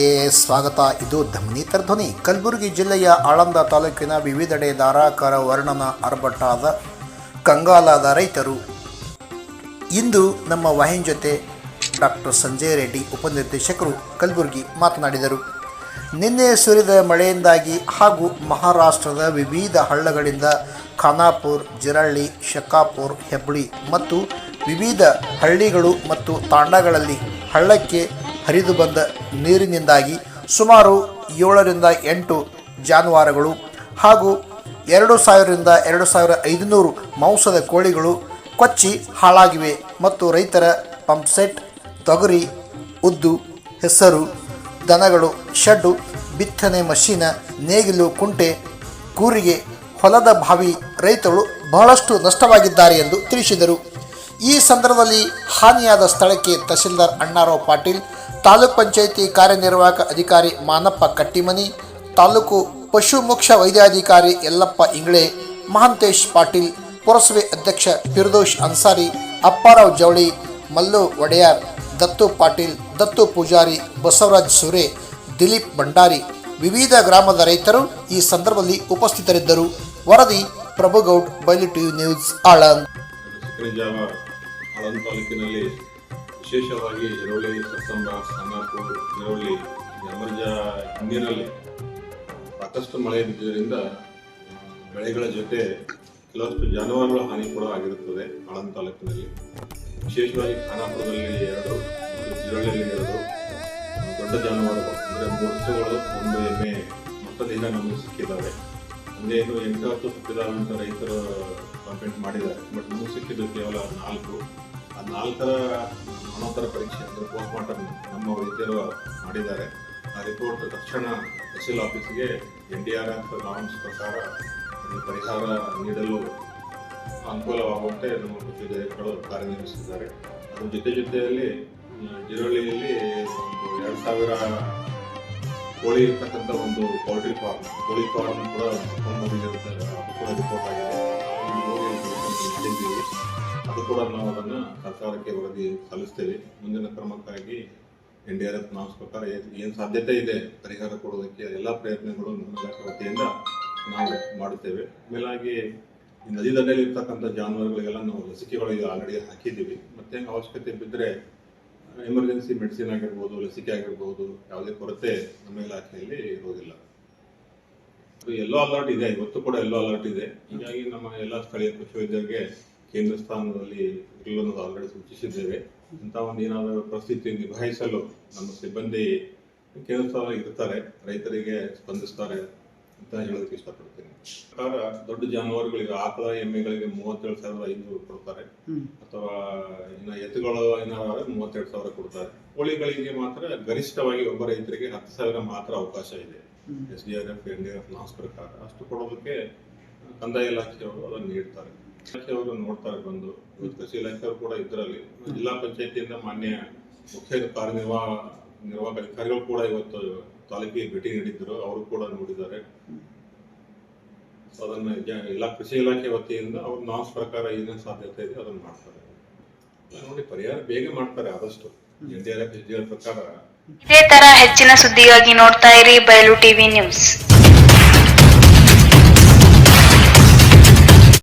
ನ್ಯೂಸ್ಗೆ ಸ್ವಾಗತ. ಇದು ಧಮ್ನಿತರ ಧ್ವನಿ. ಕಲಬುರಗಿ ಜಿಲ್ಲೆಯ ಆಳಂದ ತಾಲೂಕಿನ ವಿವಿಧೆಡೆ ಧಾರಾಕಾರ ವರ್ಣನ ಅರ್ಭಟಾದ ಕಂಗಾಲಾದ ರೈತರು. ಇಂದು ನಮ್ಮ ವಾಹಿನಿ ಜೊತೆ ಡಾಕ್ಟರ್ ಸಂಜಯ್ ರೆಡ್ಡಿ ಉಪನಿರ್ದೇಶಕರು ಕಲಬುರಗಿ ಮಾತನಾಡಿದರು. ನಿನ್ನೆ ಸುರಿದ ಮಳೆಯಿಂದಾಗಿ ಹಾಗೂ ಮಹಾರಾಷ್ಟ್ರದ ವಿವಿಧ ಹಳ್ಳಗಳಿಂದ ಖಾನಾಪುರ್, ಜಿರಳ್ಳಿ, ಶಕಾಪುರ್, ಹೆಬ್ಳಿ ಮತ್ತು ವಿವಿಧ ಹಳ್ಳಿಗಳು ಮತ್ತು ತಾಂಡಗಳಲ್ಲಿ ಹಳ್ಳಕ್ಕೆ ಹರಿದು ಬಂದ ನೀರಿನಿಂದಾಗಿ ಸುಮಾರು ಏಳರಿಂದ ಎಂಟು ಜಾನುವಾರುಗಳು ಹಾಗೂ ಎರಡು ಸಾವಿರದಿಂದ ಎರಡು ಸಾವಿರ ಐದುನೂರು ಮಾಂಸದ ಕೋಳಿಗಳು ಕೊಚ್ಚಿ ಹಾಳಾಗಿವೆ ಮತ್ತು ರೈತರ ಪಂಪ್ಸೆಟ್, ತೊಗರಿ, ಉದ್ದು, ಹೆಸರು ದನಗಳು, ಶೆಡ್ಡು, ಬಿತ್ತನೆ ಮಷೀನ, ನೇಗಿಲು, ಕುಂಟೆ, ಕೂರಿಗೆ, ಹೊಲದ ಬಾವಿ ರೈತರು ಬಹಳಷ್ಟು ನಷ್ಟವಾಗಿದ್ದಾರೆ ಎಂದು ತಿಳಿಸಿದರು. ಈ ಸಂದರ್ಭದಲ್ಲಿ ಹಾನಿಯಾದ ಸ್ಥಳಕ್ಕೆ ತಹಸೀಲ್ದಾರ್ ಅಣ್ಣಾರಾವ್ ಪಾಟೀಲ್, ತಾಲೂಕ್ ಪಂಚಾಯಿತಿ ಕಾರ್ಯನಿರ್ವಾಹಕ ಅಧಿಕಾರಿ ಮಾನಪ್ಪ ಕಟ್ಟಿಮನಿ, ತಾಲೂಕು ಪಶು ಮುಖ್ಯ ವೈದ್ಯಾಧಿಕಾರಿ ಯಲ್ಲಪ್ಪ ಇಂಗ್ಳೆ, ಮಹಾಂತೇಶ್ ಪಾಟೀಲ್, ಪುರಸಭೆ ಅಧ್ಯಕ್ಷ ಫಿರ್ದೋಷ್ ಅನ್ಸಾರಿ, ಅಪ್ಪಾರಾವ್ ಜವಳಿ, ಮಲ್ಲು ಒಡೆಯಾರ್ ದತ್ತು ಪಾಟೀಲ್, ದತ್ತು ಪೂಜಾರಿ ಬಸವರಾಜ್ ಸುರೆ, ದಿಲೀಪ್ ಭಂಡಾರಿ ವಿವಿಧ ಗ್ರಾಮದ ರೈತರು ಈ ಸಂದರ್ಭದಲ್ಲಿ ಉಪಸ್ಥಿತರಿದ್ದರು. ವರದಿ ಪ್ರಭುಗೌಡ್ ಟಿವಿ ನ್ಯೂಸ್, ಆಳಂದ್. ಜಾವ ತಾಲೂಕಿನಲ್ಲಿ ವಿಶೇಷವಾಗಿ ಎರವಳ್ಳಿ ಸತ್ತಂಬ ಖಾನಾಪುರ ಎರವಳ್ಳಿ ಯಮರ್ಜ ನೀರಲ್ಲಿ ಸಾಕಷ್ಟು ಮಳೆ ಬಿದ್ದಿದ್ದರಿಂದ ಬೆಳೆಗಳ ಜೊತೆ ಕೆಲವಷ್ಟು ಜಾನುವಾರುಗಳ ಹಾನಿ ಕೂಡ ಆಗಿರುತ್ತದೆ ಆಳಂದ ತಾಲೂಕಿನಲ್ಲಿ. ವಿಶೇಷವಾಗಿ ಖಾನಾಪುರದಲ್ಲಿ ಎರಡು ಜಿರಳಿಯಲ್ಲಿ ಎರಡು. ದೊಡ್ಡ ಜಾನುವಾರುಗಳು ಅಂದರೆ ಮೂರು ಹಸುಗಳು ಒಂದು ಎಮ್ಮೆ ಮೊತ್ತದಿಂದ ನಮಗೆ ಸಿಕ್ಕಿದ್ದಾವೆ. ಅಂದರೆ ಏನು ಎಂಟು ಹತ್ತು ಅಂತ ರೈತರು ಕಂಪ್ಲೇಂಟ್ ಮಾಡಿದ್ದಾರೆ. ಬಟ್ ನಮಗೆ ಸಿಕ್ಕಿದ್ದು ಕೇವಲ ನಾಲ್ಕು. ಆ ನಾಲ್ಕರ ಮನೋತ್ತರ ಪರೀಕ್ಷೆ ಅಂದರೆ ಪೋಸ್ಟ್ ಮಾರ್ಟಮ್ ನಮ್ಮ ವೈದ್ಯರು ಮಾಡಿದ್ದಾರೆ. ಆ ರಿಪೋರ್ಟ್ ತಕ್ಷಣ ತಹಸೀಲ್ ಆಫೀಸ್ಗೆ N D R F norms ಪ್ರಕಾರ ಪರಿಹಾರ ನೀಡಲು ಅನುಕೂಲವಾಗುವಂತೆ ನಮ್ಮ ಡೈರೆಕ್ಟರ್ಗಳು ಕಾರ್ಯನಿರ್ವಹಿಸಿದ್ದಾರೆ ಅದರ ಜೊತೆ ಜೊತೆಯಲ್ಲಿ ಜಿರೋಳಿಯಲ್ಲಿ ಒಂದು ಎರಡು ಸಾವಿರ ಕೋಳಿ ಇರ್ತಕ್ಕಂಥ ಒಂದು ಪೌಲ್ಟ್ರಿ ಫಾರ್ಮ್, ಕೋಳಿ ಫಾರ್ಮ್ ಕೂಡ ಕೂಡ ರಿಪೋರ್ಟ್ ಆಗಿದೆ. ಅದು ಕೂಡ ನಾವು ಅದನ್ನು ಸರ್ಕಾರಕ್ಕೆ ವರದಿ ಸಲ್ಲಿಸ್ತೇವೆ. ಮುಂದಿನ ಕ್ರಮಕ್ಕಾಗಿ N D R F norms ಪ್ರಕಾರ ಏನು ಸಾಧ್ಯತೆ ಇದೆ, ಪರಿಹಾರ ಕೊಡೋದಕ್ಕೆ ಎಲ್ಲ ಪ್ರಯತ್ನಗಳು ನಮ್ಮ ಇಲಾಖೆ ವತಿಯಿಂದ ಮಾಡುತ್ತೇವೆ. ಮೇಲಾಗಿ ನದಿ ದಂಡೆಯಲ್ಲಿ ಇರ್ತಕ್ಕಂಥ ಜಾನುವಾರುಗಳಿಗೆಲ್ಲ ನಾವು ಲಸಿಕೆಗಳು ಆಲ್ರೆಡಿ ಹಾಕಿದ್ದೀವಿ. ಮತ್ತೆ ಅವಶ್ಯಕತೆ ಬಿದ್ದರೆ ಎಮರ್ಜೆನ್ಸಿ ಮೆಡಿಸಿನ್ ಆಗಿರ್ಬೋದು, ಲಸಿಕೆ ಆಗಿರ್ಬೋದು, ಯಾವುದೇ ಕೊರತೆ ನಮ್ಮ ಇಲಾಖೆಯಲ್ಲಿ ಇರೋದಿಲ್ಲ. ಎಲ್ಲೋ ಅಲರ್ಟ್ ಇದೆ, ಇವತ್ತು ಕೂಡ ಎಲ್ಲೋ ಅಲರ್ಟ್ ಇದೆ. ಹೀಗಾಗಿ ನಮ್ಮ ಎಲ್ಲ ಸ್ಥಳೀಯ ಕೃಷಿ ಕೇಂದ್ರ ಸ್ಥಾನದಲ್ಲಿ ಅನ್ನೋದು ಆಲ್ರೆಡಿ ಸೂಚಿಸಿದ್ದೇವೆ. ಇಂಥ ಒಂದು ಏನಾದರೂ ಪರಿಸ್ಥಿತಿ ನಿಭಾಯಿಸಲು ನಮ್ಮ ಸಿಬ್ಬಂದಿ ಕೇಂದ್ರ ಸ್ಥಾನ ಇರ್ತಾರೆ. ರೈತರಿಗೆ ಸ್ಪಂದಿಸ್ತಾರೆ. ಅಂತ ಹೇಳೋದಕ್ಕೆ ಇಷ್ಟಪಡ್ತೀನಿ. ಸರ್ಕಾರ ದೊಡ್ಡ ಜಾನುವಾರುಗಳಿಗೆ ಆಕಳ ಎಮ್ಮೆಗಳಿಗೆ ಮೂವತ್ತೇಳು ಸಾವಿರದ ಐನೂರು ಕೊಡ್ತಾರೆ. ಅಥವಾ ಇನ್ನು ಎತ್ತುಗಳು ಏನಾದ್ರೆ ಮೂವತ್ತೆರಡು ಸಾವಿರ ಕೊಡ್ತಾರೆ. ಕೋಳಿಗಳಿಗೆ ಮಾತ್ರ ಗರಿಷ್ಠವಾಗಿ ಒಬ್ಬ ರೈತರಿಗೆ ಹತ್ತು ಸಾವಿರ ಮಾತ್ರ ಅವಕಾಶ ಇದೆ. S D R F N D R F norms ಪ್ರಕಾರ ಅಷ್ಟು ಕೊಡೋದಕ್ಕೆ ಕಂದಾಯ ಇಲಾಖೆಯವರು ಅದನ್ನು ನೀಡ್ತಾರೆ. ಇಲಾಖೆಯವರು ನೋಡ್ತಾರೆ ಬಂದು. ಕೃಷಿ ಇಲಾಖೆಯವರು ಕೂಡ ಇದರಲ್ಲಿ. ಜಿಲ್ಲಾ ಪಂಚಾಯತಿಯಿಂದ ಮಾನ್ಯ ಮುಖ್ಯ ಕಾರ್ಯನಿರ್ವಾಹ ನಿರ್ವಾಹಕ ಅಧಿಕಾರಿಗಳು ಕೂಡ ಇವತ್ತು ತಾಲೂಕಿಗೆ ಭೇಟಿ ನೀಡಿದ್ದರು. ಅವರು ಕೂಡ ನೋಡಿದ್ದಾರೆ. ಅದನ್ನ ಇಲಾ, ಕೃಷಿ ಇಲಾಖೆ ವತಿಯಿಂದ ಅವ್ರ ನಾಸ್ ಪ್ರಕಾರ ಏನೇನು ಸಾಧ್ಯತೆ ಇದೆ ಅದನ್ನ ಮಾಡ್ತಾರೆ. ನೋಡಿ, ಪರಿಹಾರ ಬೇಗ ಮಾಡ್ತಾರೆ ಆದಷ್ಟು. ಎನ್ ಡಿ ಆರ್ ಎಫ್ ಪ್ರಕಾರ. ಇದೇ ತರ ಹೆಚ್ಚಿನ ಸುದ್ದಿಗಾಗಿ ನೋಡ್ತಾ ಇರಿ ಬಯಲು ಟಿವಿ ನ್ಯೂಸ್.